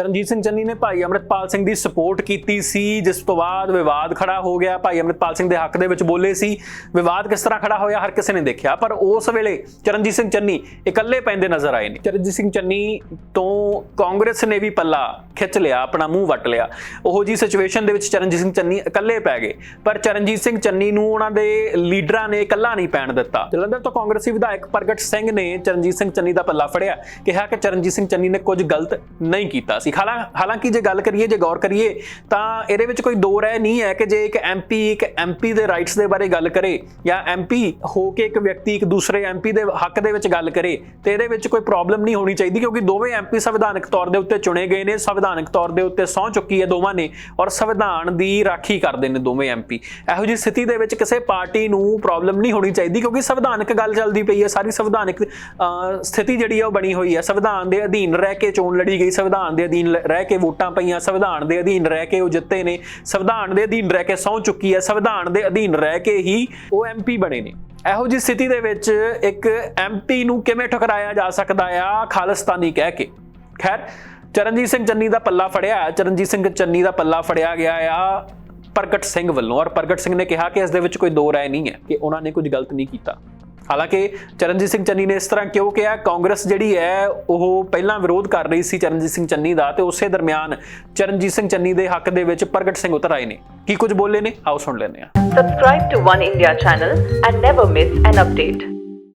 ਚਰਨਜੀਤ ਸਿੰਘ ਚੰਨੀ ਨੇ ਭਾਈ ਅਮਰਿਤਪਾਲ ਸਿੰਘ ਦੀ ਸਪੋਰਟ ਕੀਤੀ ਸੀ, ਜਿਸ ਤੋਂ ਬਾਅਦ ਵਿਵਾਦ ਖੜਾ ਹੋ ਗਿਆ। ਭਾਈ ਅਮਰਿਤਪਾਲ ਸਿੰਘ ਦੇ ਹੱਕ ਦੇ ਵਿੱਚ ਬੋਲੇ ਸੀ। ਵਿਵਾਦ ਕਿਸ ਤਰ੍ਹਾਂ ਖੜਾ ਹੋਇਆ, ਹਰ ਕਿਸੇ ਨੇ ਦੇਖਿਆ। ਪਰ ਉਸ ਵੇਲੇ ਚਰਨਜੀਤ ਸਿੰਘ ਚੰਨੀ ਇਕੱਲੇ ਪੈਂਦੇ ਨਜ਼ਰ ਆਏ ਨੇ। ਚਰਨਜੀਤ ਸਿੰਘ ਚੰਨੀ ਤੋਂ ਕਾਂਗਰਸ ਨੇ ਵੀ ਪੱਲਾ ਖਿੱਚ ਲਿਆ, ਆਪਣਾ ਮੂੰਹ ਵੱਟ ਲਿਆ। ਉਹੋ ਜੀ ਸਿਚੁਏਸ਼ਨ ਦੇ ਵਿੱਚ ਚਰਨਜੀਤ ਸਿੰਘ ਚੰਨੀ ਇਕੱਲੇ ਪੈ ਗਏ। ਪਰ ਚਰਨਜੀਤ ਸਿੰਘ ਚੰਨੀ ਨੂੰ ਉਹਨਾਂ ਦੇ ਲੀਡਰਾਂ ਨੇ ਇਕੱਲਾ ਨਹੀਂ ਪੈਣ ਦਿੱਤਾ। ਜਲੰਧਰ ਤੋਂ ਕਾਂਗਰਸੀ ਵਿਧਾਇਕ ਪ੍ਰਗਟ ਸਿੰਘ ਨੇ ਚਰਨਜੀਤ ਸਿੰਘ ਚੰਨੀ ਦਾ ਪੱਲਾ ਫੜਿਆ। ਕਿਹਾ ਕਿ ਚਰਨਜੀਤ ਸਿੰਘ ਚੰਨੀ ਨੇ ਕੁਝ ਗਲਤ ਨਹੀਂ ਕੀਤਾ ਸੀ। ਹਾਲਾਂ ਹਾਲਾਂਕਿ ਜੇ ਗੱਲ ਕਰੀਏ ਜੇ ਗੌਰ ਕਰੀਏ ਤਾਂ ਇਹਦੇ ਵਿੱਚ ਕੋਈ ਦੋ ਰਾਏ ਨਹੀਂ ਹੈ ਕਿ ਜੇ ਇੱਕ ਐਮਪੀ ਇੱਕ ਐਮਪੀ ਦੇ ਰਾਈਟਸ ਦੇ ਬਾਰੇ ਗੱਲ ਕਰੇ ਜਾਂ ਐਮਪੀ ਹੋ ਕੇ ਇੱਕ ਵਿਅਕਤੀ ਇੱਕ ਦੂਸਰੇ ਐਮਪੀ ਦੇ ਹੱਕ ਦੇ ਵਿੱਚ ਗੱਲ ਕਰੇ ਤੇ ਇਹਦੇ ਵਿੱਚ ਕੋਈ ਪ੍ਰੋਬਲਮ ਨਹੀਂ ਹੋਣੀ ਚਾਹੀਦੀ ਕਿਉਂਕਿ ਦੋਵੇਂ ਐਮਪੀ ਸੰਵਿਧਾਨਕ ਤੌਰ ਦੇ ਉੱਤੇ ਚੁਣੇ ਗਏ ਨੇ ਸੰਵਿਧਾਨਕ ਤੌਰ ਦੇ ਉੱਤੇ ਸਹੁੰ ਚੁੱਕੀ ਹੈ ਦੋਵਾਂ ਨੇ ਔਰ ਸੰਵਿਧਾਨ ਦੀ ਰਾਖੀ ਕਰਦੇ ਨੇ ਦੋਵੇਂ ਐਮਪੀ ਇਹੋ ਜਿਹੀ ਸਥਿਤੀ ਦੇ ਵਿੱਚ ਕਿਸੇ ਪਾਰਟੀ ਨੂੰ ਪ੍ਰੋਬਲਮ ਨਹੀਂ ਹੋਣੀ ਚਾਹੀਦੀ ਕਿਉਂਕਿ ਸੰਵਿਧਾਨਕ ਗੱਲ ਚੱਲਦੀ ਪਈ ਹੈ ਸਾਰੀ ਸੰਵਿਧਾਨਕ ਅਹ, ਸਥਿਤੀ ਜਿਹੜੀ ਹੈ ਉਹ ਬਣੀ ਹੋਈ ਹੈ। ਸੰਵਿਧਾਨ ਦੇ ਅਧੀਨ ਰਹਿ ਕੇ ਚੋਣ ਲੜੀ ਗਈ ਸੰਵਿਧਾਨ ਦੇ ਅਧੀਨ ਰਹਿ ਕੇ ਵੋਟਾਂ ਪਈਆਂ, ਸੰਵਿਧਾਨ ਦੇ ਅਧੀਨ ਰਹਿ ਕੇ ਉਹ ਜਿੱਤੇ ਨੇ, ਸੰਵਿਧਾਨ ਦੇ ਅਧੀਨ ਰਹਿ ਕੇ ਸਹੁੰ ਚੁੱਕੀ ਹੈ, ਸੰਵਿਧਾਨ ਦੇ ਅਧੀਨ ਰਹਿ ਕੇ ਹੀ ਉਹ ਐਮਪੀ ਬਣੇ ਨੇ। ਇਹੋ ਜਿਹੀ ਸਥਿਤੀ ਦੇ ਵਿੱਚ ਇੱਕ ਐਮਪੀ ਨੂੰ ਕਿਵੇਂ ਠੁਕਰਾਇਆ ਜਾ ਸਕਦਾ ਆ, ਖਾਲਿਸਤਾਨੀ ਕਹਿ ਕੇ। ਖੈਰ, ਚਰਨਜੀਤ ਸਿੰਘ ਚੰਨੀ ਦਾ ਪੱਲਾ ਫੜਿਆ, ਚਰਨਜੀਤ ਸਿੰਘ ਚੰਨੀ ਦਾ ਪੱਲਾ ਫੜਿਆ ਗਿਆ ਆ ਪ੍ਰਗਟ ਸਿੰਘ ਵੱਲੋਂ। ਔਰ ਪ੍ਰਗਟ ਸਿੰਘ ਨੇ ਕਿਹਾ ਕਿ ਇਸ ਦੇ ਵਿੱਚ ਕੋਈ ਦੋ ਰਾਏ ਨਹੀਂ ਹੈ ਕਿ ਉਹਨਾਂ ਨੇ ਕੁਝ ਗਲਤ ਨਹੀਂ ਕੀਤਾ। ਹਾਲਾਂਕਿ ਚਰਨਜੀਤ ਸਿੰਘ ਚੰਨੀ ਨੇ ਇਸ ਤਰ੍ਹਾਂ ਕਿਉਂ ਕਿਹਾ? ਕਾਂਗਰਸ ਜਿਹੜੀ ਹੈ, ਉਹ ਪਹਿਲਾਂ ਵਿਰੋਧ ਕਰ ਰਹੀ ਸੀ ਚਰਨਜੀਤ ਸਿੰਘ ਚੰਨੀ ਦਾ ਤੇ ਉਸੇ ਦਰਮਿਆਨ ਚਰਨਜੀਤ ਸਿੰਘ ਚੰਨੀ ਦੇ ਹੱਕ ਦੇ ਵਿੱਚ ਪ੍ਰਗਟ ਸਿੰਘ ਉਤਰ ਆਏ ਨੇ। ਕੀ ਕੁਝ ਬੋਲੇ ਨੇ? ਆਓ ਸੁਣ ਲੈਂਦੇ ਹਾਂ। Subscribe to One India channel and never miss an update.